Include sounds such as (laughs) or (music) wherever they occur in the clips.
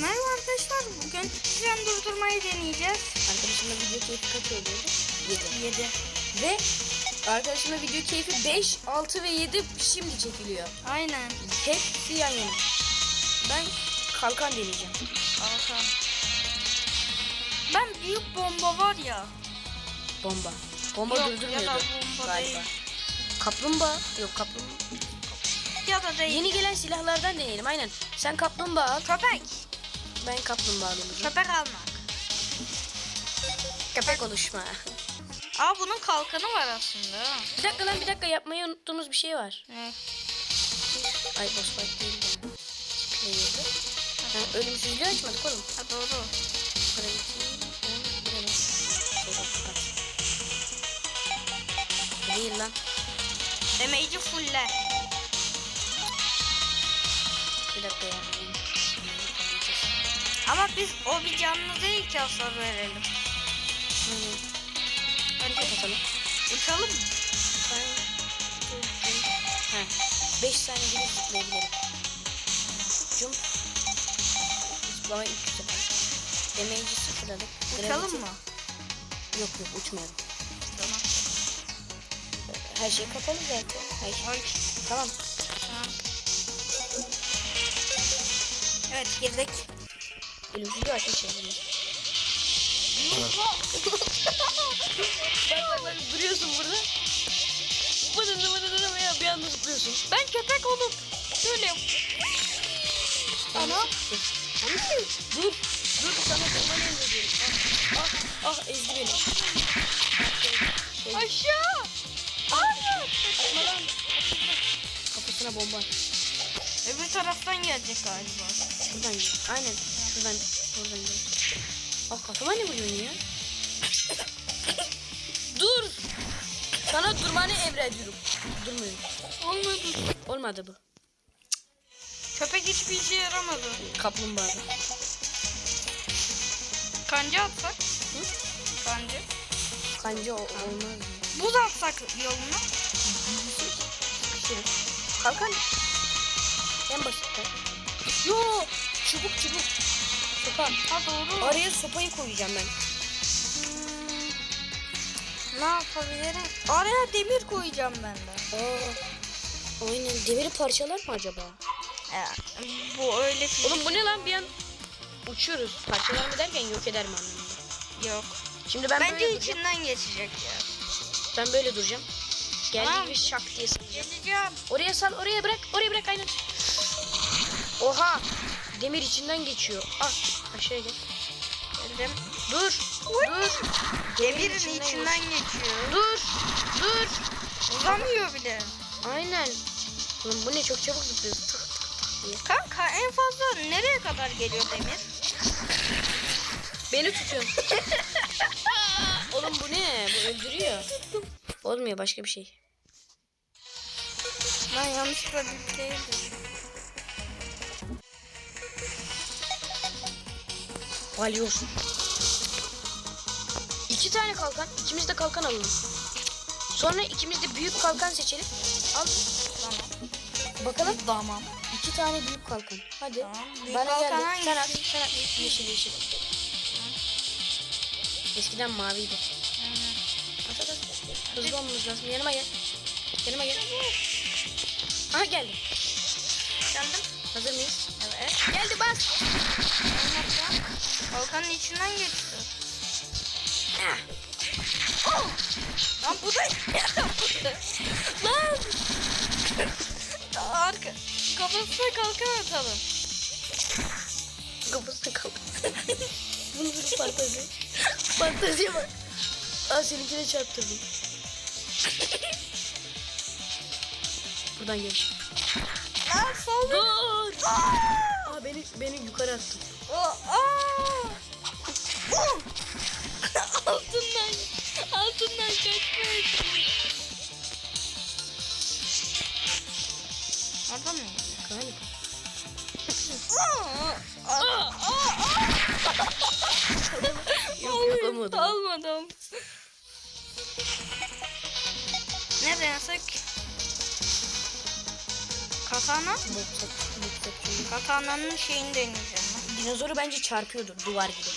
Merhaba arkadaşlar. Bugün tren durdurmayı deneyeceğiz. Arkadaşımla video keyfi kaç oluyordu? 7. 7. Ve arkadaşımla video keyfi 5, 6 ve 7 şimdi çekiliyor. Aynen. Hepsi yan yana. Ben kalkan deneyeceğim. Kalkan. Ben büyük bomba var ya. Bomba. Bomba Yok, durdurmuyordu ya da bomba galiba. değil. Kaplumbağa. Yok kaplumbağa. Ya da değil. Yeni gelen silahlardan deneyelim aynen. Sen kaplumbağa. Köpek. Ben kaplumbağa alacağım. Köpek almak. Köpek oluşma. Aa bunun kalkanı var aslında. Bir dakika lan bir dakika yapmayı unuttuğumuz bir şey var. Ne? Ay boss fight değil de. Player'dı. Ha, ölümsüzlüğü açmadık oğlum. Ha doğru. Değil lan. Demeyici fulle. Bir dakika ya. Ama biz o bir canlı değil ki hasar verelim. Hmm. Hadi Kapatalım. uçalım mı? Ha. 5 saniye gibi zıplayabilirim. Jump. Zıplama 3 sefer. Damage'i sıfırladık. Uçalım Gravity- mı? Yok yok uçmayalım. Tamam. Her şey kapalı zaten. Her şey. Ay. Tamam. Tamam. Evet girdik. Ölümsüzlüğü açmış yani. Bak bak bak duruyorsun burada. Bıdın bıdın bıdın ya bir anda zıplıyorsun. Ben köpek olup şöyle Ana. Dur. Dur sana tırmanı emrediyorum. Ah, ah, ah ezdi beni. Şey, aşağı. Hayır. atma lan. Kafasına bomba. Öbür taraftan gelecek galiba. Buradan gel. Aynen. Şuradan. Oradan gel. Ah kafama ne vuruyorsun ya? Dur. Sana durmanı emrediyorum. Durmuyor. Olmadı. Olmadı bu. Köpek hiçbir işe yaramadı. Kaplumbağa. Kanca atsak. Hı? Kanca. Kanca o- olmaz? Buz atsak yoluna. Sıkışırım. Kalkan. En basitten. Yo. Çubuk çubuk. Sopa. Ha doğru. Araya sopayı koyacağım ben. Hmm, Ne yapabilirim? Araya demir koyacağım ben de. Aa. Aynen. Demiri parçalar mı acaba? Ya, bu öyle fizik Oğlum bu ne lan bir an uçuyoruz. Parçalar mı derken yok eder mi anlamında? yok. Şimdi ben Bence böyle duracağım. içinden geçecek ya. Ben böyle duracağım. Geldiği Tamam. gibi şak diye sıkacağım. Geleceğim. Oraya sal, oraya bırak, oraya bırak aynen. Oha! Demir içinden geçiyor. Ah, aşağıya gel. Geldim. Dur, dur, Demirin içinden içinden, geçiyor. dur, dur. Uzamıyor bile. Aynen. Oğlum bu ne çok çabuk zıplıyorsun. Tık tık tık diye. Kanka en fazla nereye kadar geliyor demir? Beni tutuyorsun. (laughs) Oğlum bu ne? Bu öldürüyor. Olmuyor başka bir şey. Ben yanlışlıkla bir şey Balyoz. İki tane kalkan. ikimiz de kalkan alalım. Sonra ikimiz de büyük kalkan seçelim. Al. Tamam. Bakalım. Tamam. İki tane büyük kalkan. Hadi. Tamam. Büyük Bana kalkan geldi. hangisi? Sen at. Sen at. Yeşil yeşil. Eskiden maviydi. At at at. Hızlı olmamız lazım. Yanıma gel. Yanıma gel. Aha geldi. Geldim. Hazır mıyız? Evet. Geldi bas. Kalkanın içinden geçti. Oh! Lan bu da Lan. arka kafasına kalkan atalım. Kafasına kaldı. Bunu bir fantezi. Fanteziye bak. Aa seninkine çarptırdım. Buradan gel. Lan sol. Dur. Aa beni beni yukarı attı. Aa! Aa! Altından altından kaçmaya Orada mı? Galiba. Aa! Aa! Aa! Yok yapamadım. Almadım. Ne denesek? Yapacağım. Katana'nın şeyini deneyeceğim. Dinozoru bence çarpıyordur duvar gibi.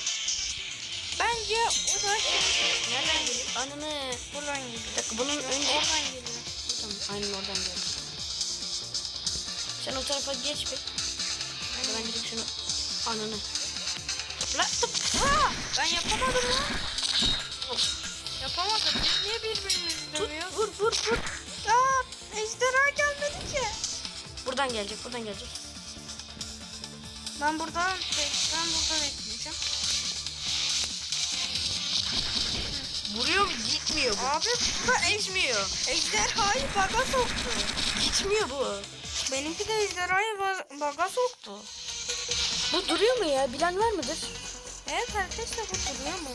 Bence o da şey. Nereden geliyor? Ananı. Buradan geliyor. Bir dakika bunun önce... Oradan geliyor. Tamam aynen oradan geldi. Sen o tarafa geç bir. Ben, ben gidip şunu... Ananı. La, ha, ben yapamadım ya. Yapamadım. Biz niye birbirimizi Tut dövüyoruz? vur vur vur. Buradan gelecek buradan gelecek. Ben buradan ben burada bekleyeceğim. Vuruyor mu? Gitmiyor bu. Abi bu da ejmiyor. Ejderhayı baga soktu. Gitmiyor bu. Benimki de ejderhayı ba- baga soktu. Bu duruyor mu ya? Bilen var mıdır? Evet arkadaşlar bu duruyor mu?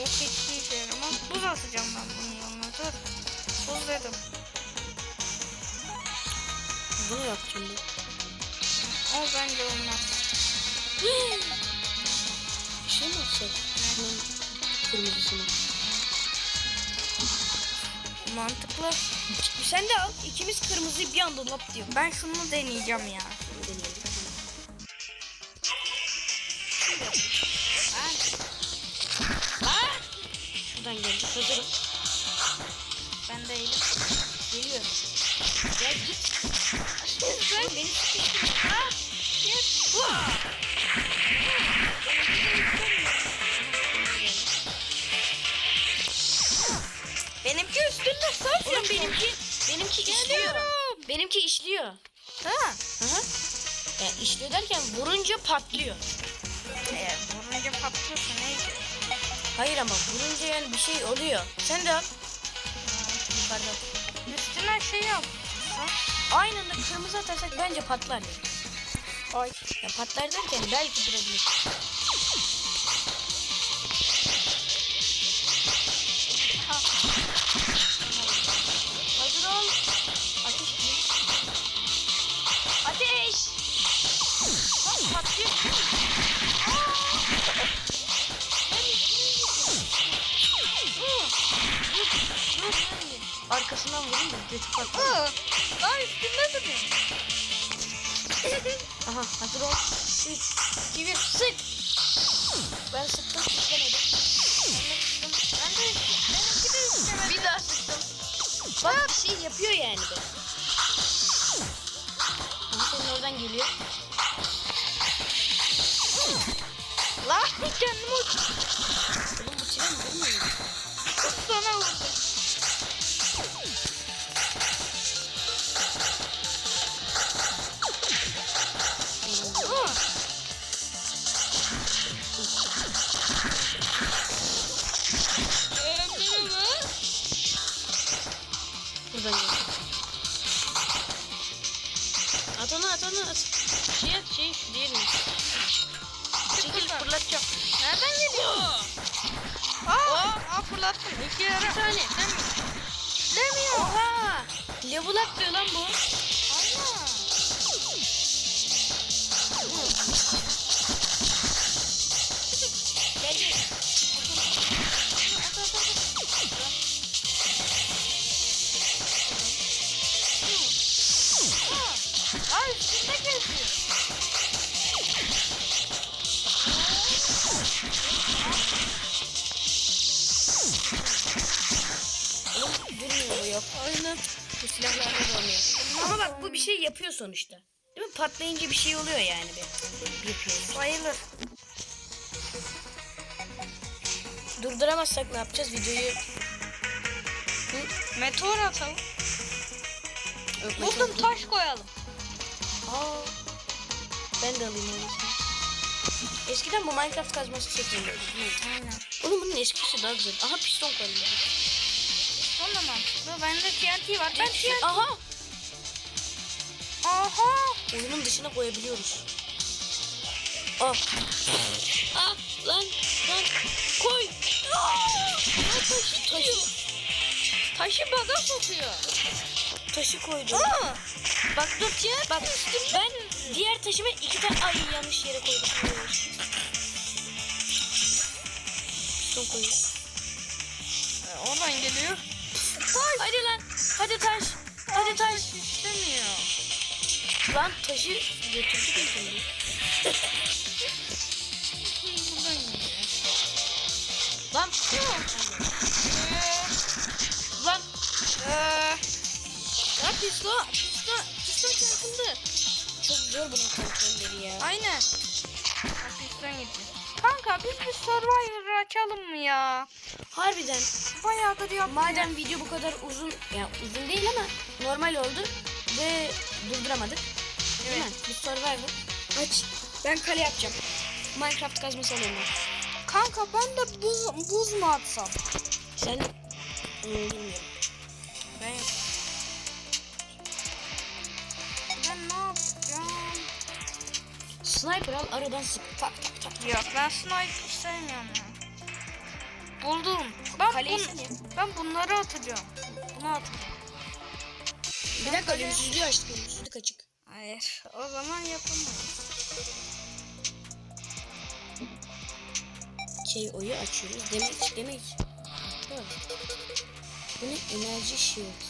O keçi işe yaramaz. Buz atacağım ben bunun yanına. Dur. Buz dedim. Bunu yapacağım ben. O bence olmaz. (gasps) Bir şey mi atsak? Şunun kırmızısını. Mantıklı. Sen de al. İkimiz kırmızıyı bir anda lap diyor. Ben şunu deneyeceğim ya. Deneyelim. Beni! Yes. Benimki üstünde Oğlum benimki benimki işliyor. Benimki işliyor. Ha. Hı hı. Yani işliyor derken vurunca patlıyor. Eğer vurunca patlıyorsa neydi? Hayır ama vurunca yani bir şey oluyor. Sen de al. Yukarıdan. Üstüne şey yap. Aynı anda kırmızı atarsak bence patlar ya. Ay. Ya patlar derken belki durabilir. Aha hazır ol. 3, 2, 1 sık. Ben sıktım sıkamadım. Ben de benimki de üstüne. Bir daha sıktım. Bak bir şey yapıyor yani be. Aha senin oradan geliyor. Lan kendimi uç- Oğlum bu vurmuyor. mu? sana vurdum. Buradan geliyor. At onu at onu at. Şey at şey şu diğerini. Çekil fırlatacağım. Nereden geliyor? Aa, aa fırlattım. İki yere. Bir tane. Sen mi? Demiyor. Oha! Level atlıyor lan bu. Yapıyor sonuçta. Değil mi? Patlayınca bir şey oluyor yani. Bir, bir şey. Bayılır. Durduramazsak ne yapacağız? Videoyu... Meteor atalım. Yok, Buldum taş koyalım. Aa, ben de alayım öylesini. Eskiden bu Minecraft kazması mi? Aynen. Oğlum bunun eskisi daha güzel. Aha piston koyalım. Son da mantıklı. Bende TNT var. Ben TNT. Aha! Aha. Oyunun dışına koyabiliyoruz. Ah. Ah lan lan koy. Aa! taşı taşı. Taşı baga sokuyor. Taşı koydum. Aa. Bak dur ya. Bak ben diğer taşıma iki tane ay yanlış yere koydum. Piston koyuyorum. Ee, Oradan geliyor. Hadi lan. Hadi taş. Hadi taş. İstemiyor. Lan taşı götürdük ya şimdi. Lan. Lan. Eee, Ya piston. Piston. Piston çarpıldı. Çok zor bunun kontrolleri ya. aynen. Hafiften gitti. Kanka biz bir Survivor açalım mı ya? Harbiden. Bayağıdır yapmıyor. Madem video bu kadar uzun, ya uzun değil ama normal oldu ve durduramadık. Değil mi? Bu Survivor. Aç. Ben kale yapacağım. Minecraft kazması alayım ben. Kanka ben de buz, buz mu atsam? Sen Ee, bilmiyorum. Ben Ben ne yapacağım? Sniper al aradan sık. Tak tak tak. Yok ben sniper sevmiyorum ya. Buldum. Ben, Kaleyi bun- yap. ben bunları atacağım. Bunu atacağım. Bir dakika ölümsüzlüğü açtık. Ölümsüzlük açık. Hayır. O zaman yapamayız. KO'yu açıyoruz. Demek demek. Doğru. Bu ne? Enerji shield.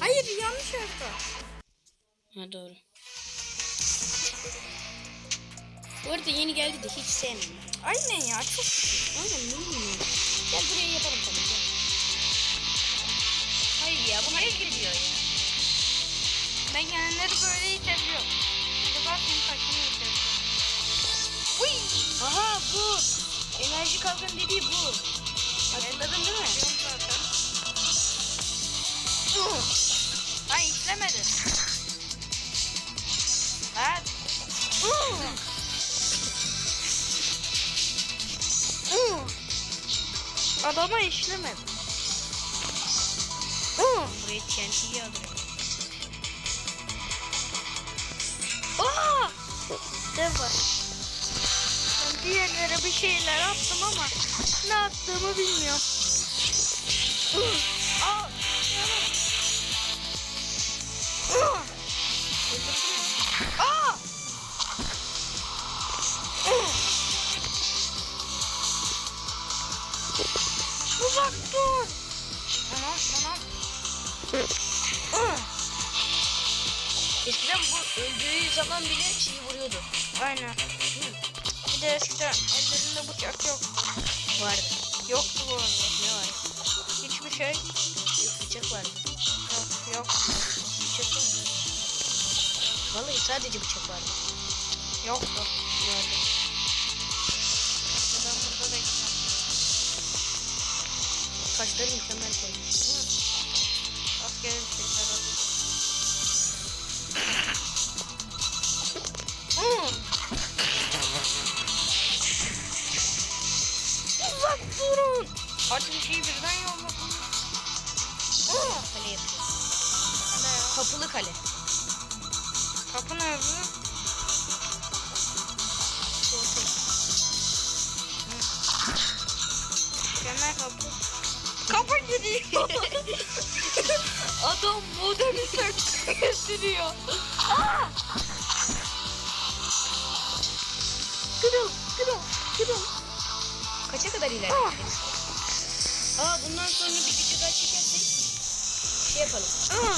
Hayır yanlış yaptı. Ha doğru. Bu arada yeni geldi de hiç sevmiyorum. Aynen ya çok Aynen ne bileyim. Gel buraya yapalım tamam Hayır ya. Ben genelleri böyle itebiliyorum. Bak şimdi taşını itebiliyorum. Uy! Aha bu. Enerji kalkan dediği bu. Hatırladın değil mi? Ay işlemedi. Evet. Adama işlemedi. Buraya TNT yağdırıyor. Aa! Dev var. Ben diğerlere bir şeyler attım ama ne attığımı bilmiyorum. Aa! Aa! Uzak dur. Anam anam. Eskiden bu öldüğü zaman bile şeyi vuruyordu. Aynen. Bir de eskiden ellerinde bıçak yok. Vardı. Yoktu bu arada. Ne var? Hiçbir şey Yok bıçak vardı. yok. yok. Bıçak vardı. Vallahi sadece bıçak vardı. Yoktu. Vardı. Ben burada bekliyorum. Kaşları mükemmel koymuş. Askeri bir şeyler var. Uzak durun. Açın şeyi birden yolladım. Kale yapıyor. Ne ya? Kapılı kale. Kapı nerede? Kemer kapı. Kapı gidiyor. Adam modemi söktü getiriyor. Aa! Kırıl, kırıl, kırıl. Kaça kadar ilerlediniz? Aa bundan sonra bir video daha çekersek şey yapalım. Aa!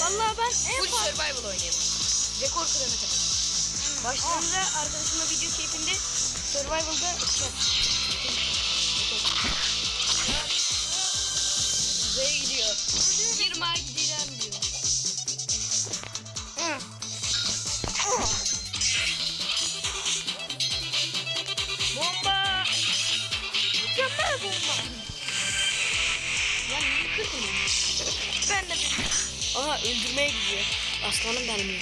Vallahi ben en Full fazla... survival oynayalım. Rekor kırana kadar. Başlarında arkadaşımla video keyfinde survival'da şey Girma gidelim diyor. Bomba! Mükemmel bomba. Ya niye kırdın? Ben de. Aha öldürmeye gidiyor. Aslanım benim ya.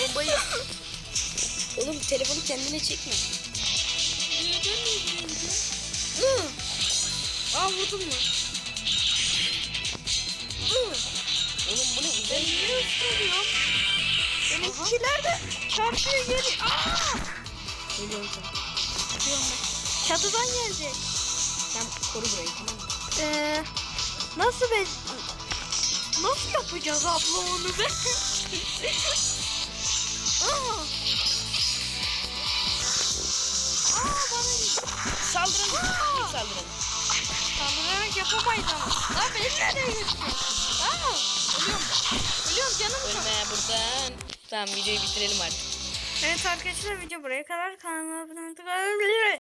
Bombayı. Oğlum telefonu kendine çekme. Hı. Aa vurdun mu? Oğlum bu ne Ben uzay niye ısırıyorum? Benimkiler de çarşıya geliyor. Aa! Geliyorum sana. Diyorum ben. Çatıdan gelecek. Sen koru burayı tamam mı? Ee, nasıl be? Nasıl yapacağız abla onu be? (laughs) Aa! Saldırın. İlk saldırın. Saldırarak yapamayız ama. Lan beni nereye götürüyorsun? Aa, ölüyorum. Ölüyorum canım çok. Ölme buradan. Tamam videoyu bitirelim artık. Evet arkadaşlar video buraya kadar kanalıma abone olmayı